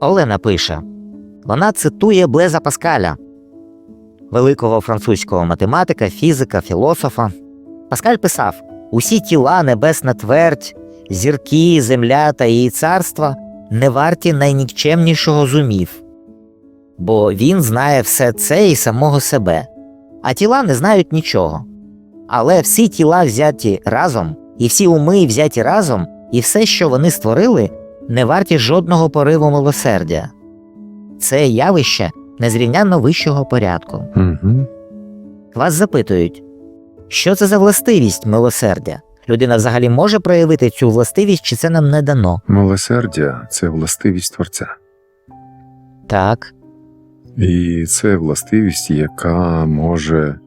Олена пише вона цитує Блеза Паскаля, великого французького математика, фізика, філософа. Паскаль писав: усі тіла, небесна твердь, зірки, земля та її царства не варті найнікчемнішого з умів, бо він знає все це і самого себе, а тіла не знають нічого. Але всі тіла взяті разом, і всі уми взяті разом, і все, що вони створили, не варті жодного пориву милосердя. Це явище незрівнянно вищого порядку. Угу. Вас запитують, що це за властивість милосердя? Людина взагалі може проявити цю властивість, чи це нам не дано? Милосердя це властивість Творця. Так, І це властивість, яка може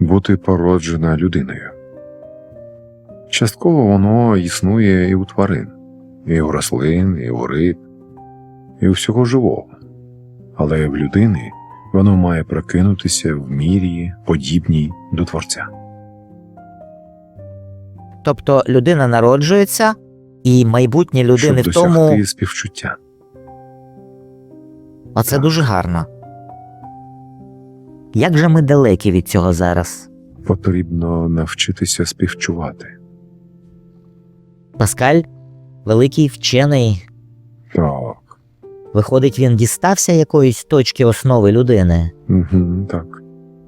бути породжена людиною. Частково воно існує і у тварин, і у рослин, і у риб, і у всього живого. Але в людини воно має прокинутися в мірі, подібній до Творця. тобто людина народжується, і майбутнє людини щоб в тому, досягти співчуття. а це Так. дуже гарно. Як же ми далекі від цього зараз? Потрібно навчитися співчувати. Паскаль, великий вчений, Так, виходить, він дістався якоїсь точки основи людини, угу, так.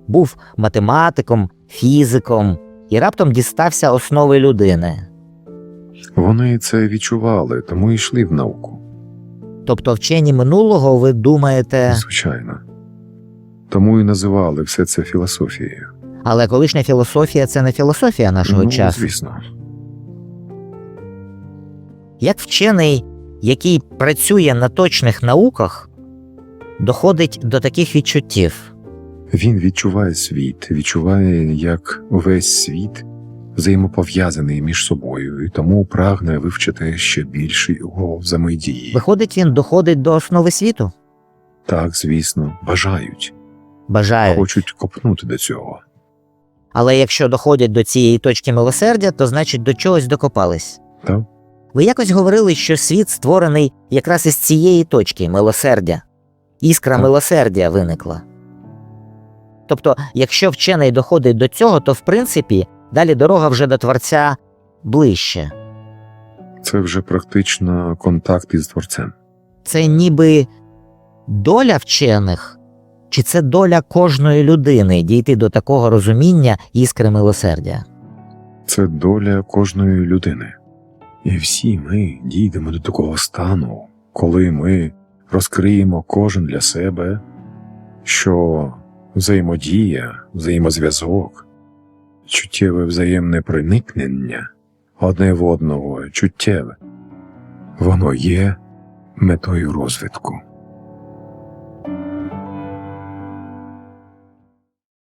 був математиком, фізиком і раптом дістався основи людини. Вони це відчували, тому йшли в науку. Тобто вчені минулого, ви думаєте, Звичайно. Тому і називали все це філософією. але колишня філософія це не філософія нашого ну, часу. звісно. Як вчений, який працює на точних науках, доходить до таких відчуттів. Він відчуває світ, відчуває, як весь світ взаємопов'язаний між собою, і тому прагне вивчити ще більше його взаємодії. Виходить, він доходить до основи світу, Так, звісно, бажають, бажають. хочуть копнути до цього. Але якщо доходять до цієї точки милосердя, то значить до чогось докопались. Так? Ви якось говорили, що світ створений якраз із цієї точки милосердя. Іскра Так. милосердя виникла. Тобто, якщо вчений доходить до цього, то в принципі далі дорога вже до Творця ближче. Це вже практично контакт із творцем. Це ніби доля вчених, чи це доля кожної людини дійти до такого розуміння іскри милосердя? Це доля кожної людини. І всі ми дійдемо до такого стану, коли ми розкриємо кожен для себе, що взаємодія, взаємозв'язок, чуттєве взаємне проникнення одне в одного чуттєве, воно є метою розвитку.